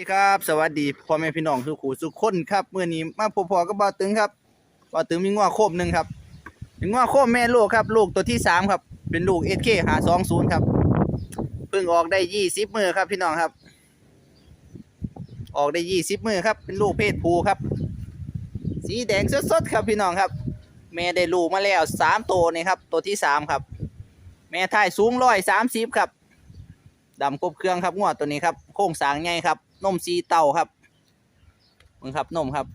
สวัสดีครับ สวัสดีพ่อแม่พี่น้องทุกคู่ทุกคนครับเมื่อนี้มาพบพอกับบ่าวตึงครับบ่าวตึงมีง้อโคมหนึ่งครับเป็นง้อโคมแม่ลูกครับ ลูกตัวที่สามครับ เป็นลูก SK หาสองศูนย์ครับเพิ่งออกได้ยี่สิบมือครับ พี่น้องครับ ออกได้ยี่สิบมือครับ เป็นลูกเพศผู้ครับ สีแดงสดๆครับพี่น้องครับ แม่ได้ลูกมาแล้วสามตัวนี่ครับ ตัวที่สามครับ แม่ท้ายสูงร้อยสามสิบครับดำครบเครื่องครับงวดตัวนี้ครับ โค้งสางใหญ่ครับ นมสีเต่าครับมึงครับนมครับ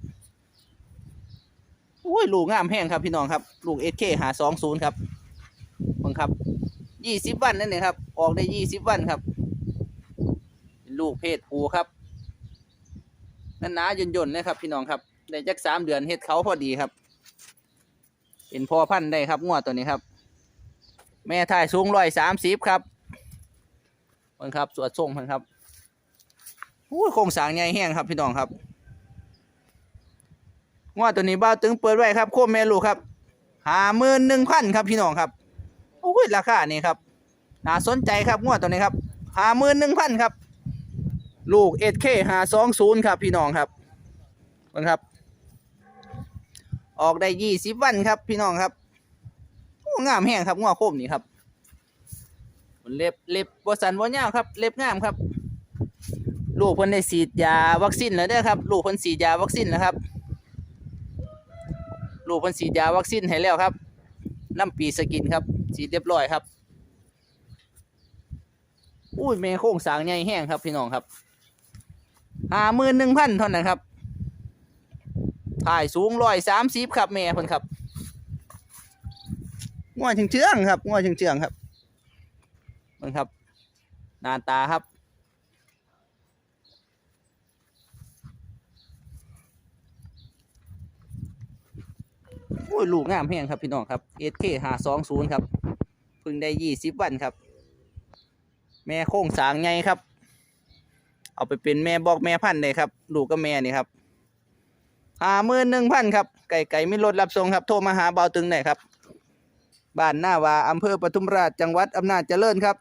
โอ้ยลูกงามแห้งครับพี่น้องครับ ลูกเอเคหาสองศูนย์ครับมึงครับยี่สิบวันนั่นเองครับ ออกได้ยี่สิบวันครับ ลูกเพศผู้ครับนั่นหนาๆย่นๆเลยครับพี่น้องครับได้จักสามเดือนเฮ็ดเขาพอดีครับ เป็นพ่อพันธุ์ได้ครับงวดตัวนี้ครับ แม่ถ่ายสูงร้อยสามสิบครับเพิ่นครับสวดส่งเพิ่นครับ อู้โครงสร้างใหญ่แห้งครับพี่น้องครับงวดตัวนี้บ้าตึงเปิดไว้ครับโคมแม่ลูกครับหาหมื่นหนึ่งพันครับพี่น้องครับโอ้ยราคานี่ครับน่าสนใจครับงวดตัวนี้ครับหาหมื่นหนึ่งพันครับ ลูกเอเคหาสองศูนย์ครับพี่น้องครับเพิ่นครับ ออกได้ยี่สิบวันครับพี่น้องครับงามแห้งครับงวดโคมนี่ครับเล็บเล็บบ่สันบ่ยาวครับ เล็บงามครับ ลูกเพิ่นได้ฉีดยาวัคซีนแล้วเด้อครับ ลูกเพิ่นฉีดยาวัคซีนแล้วครับ ลูกเพิ่นฉีดยาวัคซีนให้แล้วครับน้ำปีสกินครับฉีดเรียบร้อยครับอุ้ยแม่โค้งสางใหญ่แห้งครับพี่น้องครับห้าหมื่นหนึ่งพันเท่านั้นครับถ่ายสูงร้อยสามสิบครับแม่เพิ่นครับง่วเชื่องครับง่วเชื่องครับมึงครับหน้าตาครับ อ้ยลูกงามแห้งครับพี่น้องครับ SK หาสองศูนย์ครับเพิ่งได้ยี่สิบวันครับ แม่โค้งสางไงครับ เอาไปเป็นแม่บอกแม่พันธุ์เลยครับ ลูกกับแม่นี่ครับหาหมื่นหนึ่งพันครับ ไก่ไก่ไม่ลดรับส่งครับ โทรมาหาเบาตึงได้ครับ บ้านหน้าวาอำเภอปทุมราชจังหวัดอำนาจเจริญครับ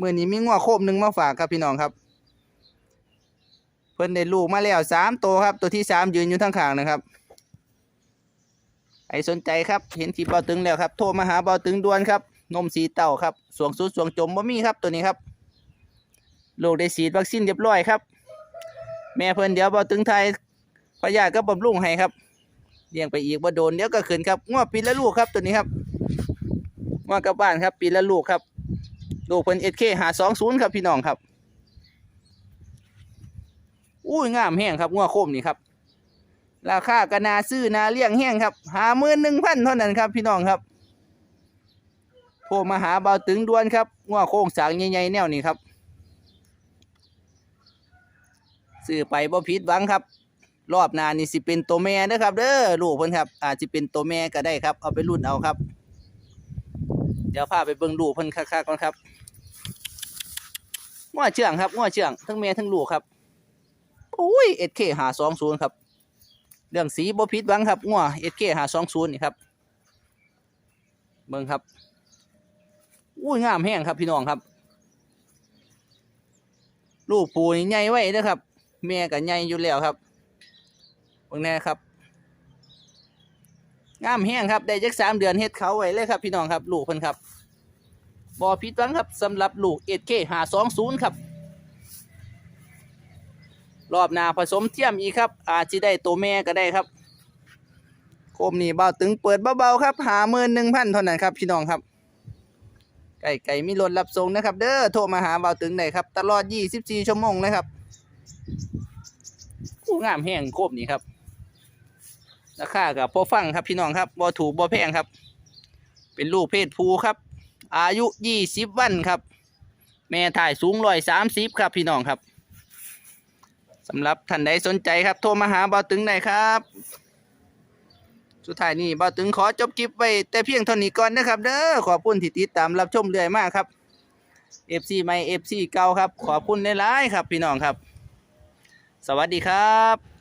มื่อนี้มีงัวโคมหนึ่งมาฝากครับพี่น้องครับ เพิ่นได้ลูกมาแล้วสามตัวครับ ตัวที่สามยืนอยู่ทั้งข้างนะครับ รสนใจครับเห็นที่เบาตึงแล้วครับ โทรมาหาเบาตึงด่วนครับ นมสีเต่าครับสวงสุดสวงจมบ่มีครับตัวนี้ครับลูกได้ฉีดวัคซีนเรียบร้อยครับ แม่เพิ่นเดี๋ยวเบาตึงไทยพยาก็บำรุงให้ครับเลี้ยงไปอีกบ่โดนเดี๋ยวก็ขึ้นครับงัวปีละลูกครับตัวนี้ครับมากลับบ้านครับ ปีละลูกครับ ลูกเพิ่นเอเคหาสองศูนย์ครับพี่น้องครับ อุ้ยงามแห้งครับงัวโคมนี่ครับ ราคากนาซื้อนาเลี้ยงแห้งครับหาหมื่นหนึ่งพันเท่านั้นครับ พี่น้องครับโทรมาหาเบาตึงด่วนครับงัวโค้งสางใหญ่ๆแนวนี้ครับซื้อไปบ่ผิดหวังครับ รอบนานี่สิเป็นตัวแม่นะครับเด้อลูกเพิ่นครับ อาจจะเป็นตัวแม่ก็ได้ครับ เอาไปรุ่นเอาครับ เดี๋ยวพาไปเบิ่งลูกเพิ่นคักๆก่อนครับง้อเชื่องครับง้อเชื่องทั้งแม่ทั้งลูกครับอุ้ยเอสเคหาสองศูนย์ครับ เรื่องสีบ่ผิดหวังครับง้อเอสเคหาสองศูนย์นี่ครับเบิ่งครับอุ้ยงามแห้งครับพี่น้องครับ ลูกปูนี่ใหญ่ไว้เด้อครับแม่ก็ใหญ่อยู่แล้วครับเบิ่งแน่ครับงามแห้งครับได้จักสามเดือนเฮ็ดเขาไว้เลยครับพี่น้องครับ ลูกเพิ่นครับบอผิดหวังครับสำหรับลูกเอ็ดเคหาสองศูนย์ครับ รอบหน้าผสมเทียมอีกครับ อาจจะได้ตัวแม่ก็ได้ครับโคมนี่เบาตึงเปิดเบาๆครับหาหมื่นหนึ่งพันเท่านั้นครับพี่น้องครับ ไก่ไก่มีรถรับส่งนะครับ เด้อโทรมาหาเบาตึงได้ครับ ตลอด 24 ชั่วโมงเลยครับผู้งามแห้งโคมนี่ครับราคากับพอฟังครับพี่น้องครับบ่ถูกบ่แพงครับ เป็นลูกเพศผู้ครับ อายุยี่สิบวันครับ แม่ถ่ายสูงร้อยสามสิบครับพี่น้องครับ สำหรับท่านใดสนใจครับ โทรมาหาเบาตึงได้ครับ สุดท้ายนี้เบาตึงขอจบคลิปไว้แต่เพียงเท่านี้ก่อนนะครับเด้อขอบคุณที่ติดตามรับชมเรื่อยมากครับ FC ใหม่ FC เก่าครับ ขอบคุณหลายๆครับ พี่น้องครับ สวัสดีครับ